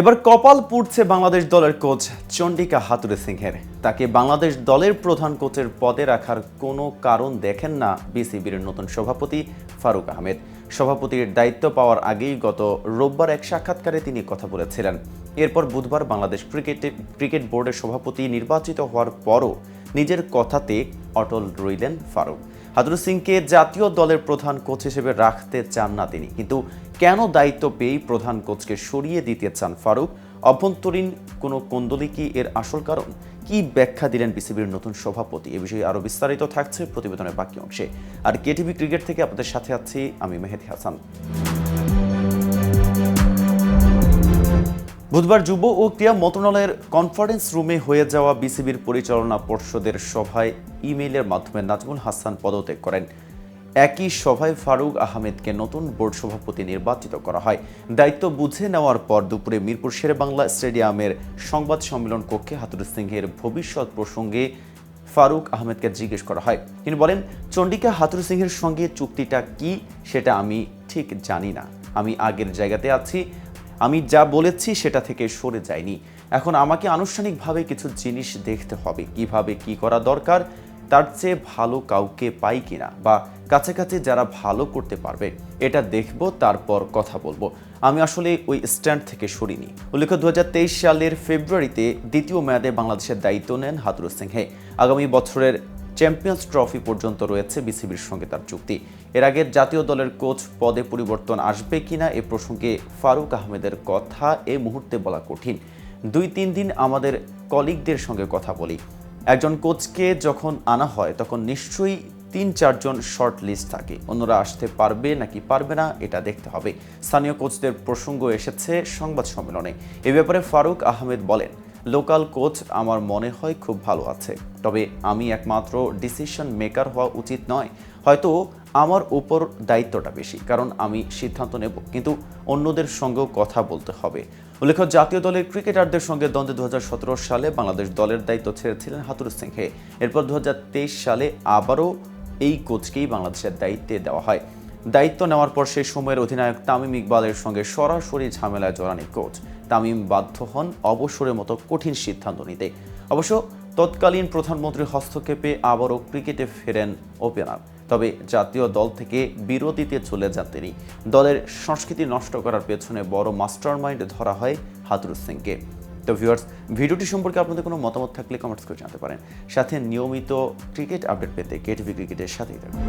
এবার কপাল পুড়ছে বাংলাদেশ দলের কোচ চন্ডিকা হাতুরে সিংহের। তাকে বাংলাদেশ দলের প্রধান কোচের পদে রাখার কোনো কারণ দেখেন না বিসিবির নতুন সভাপতি ফারুক আহমেদ। সভাপতির দায়িত্ব পাওয়ার আগেই গত রোববার এক সাক্ষাৎকারে তিনি কথা বলেছিলেন। এরপর বুধবার বাংলাদেশ ক্রিকেটে ক্রিকেট বোর্ডের সভাপতি নির্বাচিত হওয়ার পরও নিজের কথাতে অটল রইলেন ফারুক। হাদুর সিংকে জাতীয় দলের প্রধান কোচ হিসেবে রাখতে চান না তিনি। কিন্তু কেন দায়িত্ব পেয়েই প্রধান কোচকে সরিয়ে দিতে চান ফারুক? অভ্যন্তরীণ কোনো কোন্দলি কি এর আসল কারণ? কি ব্যাখ্যা দিলেন বিসিবির নতুন সভাপতি? এ বিষয়ে আরও বিস্তারিত থাকছে প্রতিবেদনের বাকি অংশে। আর কেটিভি ক্রিকেট থেকে আপনাদের সাথে আছি আমি মেহেদি হাসান। বুধবার যুব ও ক্রীড়া মন্ত্রণালয়ের কনফারেন্স রুমে হয়ে যাওয়া বিসিবির পরিচালনা পর্ষদের সভায় ইমেইলের মাধ্যমে নাজমুল হাসান পদত্যাগ করেন। একই সভায় ফারুক আহমেদকে নতুন বোর্ড সভাপতি নির্বাচিত করা হয়। দায়িত্ব বুঝে নেওয়ার পর দুপুরে মিরপুর শেরেবাংলা স্টেডিয়ামের সংবাদ সম্মেলন কক্ষে হাতুর সিংহের ভবিষ্যৎ প্রসঙ্গে ফারুক আহমেদকে জিজ্ঞেস করা হয়। তিনি বলেন চন্ডিকা হাতুর সিংহের সঙ্গে চুক্তিটা কি সেটা আমি ঠিক জানি না। আমি আগের জায়গাতে আছি আমি যা বলেছি সেটা থেকে সরে যাইনি এখন আমাকে আনুষ্ঠানিকভাবে কিছু জিনিস দেখতে হবে। কীভাবে কি করা দরকার? তার চেয়ে ভালো কাউকে পাই কিনা? বা কাছাকাছি যারা ভালো করতে পারবে, এটা দেখব, তারপর কথা বলব। আমি আসলে ওই স্ট্যান্ড থেকে সরিনি। উল্লেখ্য দু হাজার তেইশ সালের ফেব্রুয়ারিতে দ্বিতীয় মেয়াদে বাংলাদেশের দায়িত্ব নেন হাতুর সিংহে আগামী বছরের চ্যাম্পিয়ন্স ট্রফি পর্যন্ত রয়েছে বিসিবির সঙ্গে তার চুক্তি। এর আগে জাতীয় দলের কোচ পদে পরিবর্তন আসবে কিনা এ প্রসঙ্গে ফারুক আহমেদের কথা এ মুহূর্তে বলা কঠিন। দুই তিন দিন আমাদের কলিগদের সঙ্গে কথা বলি। একজন কোচকে যখন আনা হয়, তখন নিশ্চয়ই তিন চারজন শর্ট লিস্ট থাকে। অন্যরা আসতে পারবে নাকি পারবে না, এটা দেখতে হবে। স্থানীয় কোচদের প্রসঙ্গ এসেছে সংবাদ সম্মেলনে। এ ব্যাপারে ফারুক আহমেদ বলেন লোকাল কোচ আমার মনে হয় খুব ভালো আছে। তবে আমি একমাত্র ডিসিশন মেকার হওয়া উচিত নয়। হয়তো আমার উপর দায়িত্বটা বেশি, কারণ আমি সিদ্ধান্ত নেব। কিন্তু অন্যদের সঙ্গেও কথা বলতে হবে। উল্লেখ্য, জাতীয় দলের ক্রিকেটারদের সঙ্গে দ্বন্দ্বে দু হাজার সতেরো সালে বাংলাদেশ দলের দায়িত্ব ছেড়েছিলেন হাতুর সিংহে। এরপর দু হাজার তেইশ সালে আবারও এই কোচকেই বাংলাদেশের দায়িত্বে দেওয়া হয়। দায়িত্ব নেওয়ার পর সেই সময়ের অধিনায়ক তামিম ইকবালের সঙ্গে সরাসরি ঝামেলায় জড়ানি কোচ। তামিম বাধ্য হন অবসরের মতো কঠিন সিদ্ধান্ত নিতে। অবশ্য তৎকালীন প্রধানমন্ত্রীর হস্তক্ষেপে আবারও ক্রিকেটে ফেরেন ওপেনার। তবে জাতীয় দল থেকে বিরতিতে চলে যান তিনি। দলের সংস্কৃতি নষ্ট করার পেছনে বড় মাস্টারমাইন্ড ধরা হয় হাতুর সিংকে। তো ভিউয়ার্স, ভিডিওটি সম্পর্কে আপনাদের কোনো মতামত থাকলে কমেন্টস করে জানাতে পারেন। সাথে নিয়মিত ক্রিকেট আপডেট পেতে কেটিভি ক্রিকেটের সাথেই থাকুন।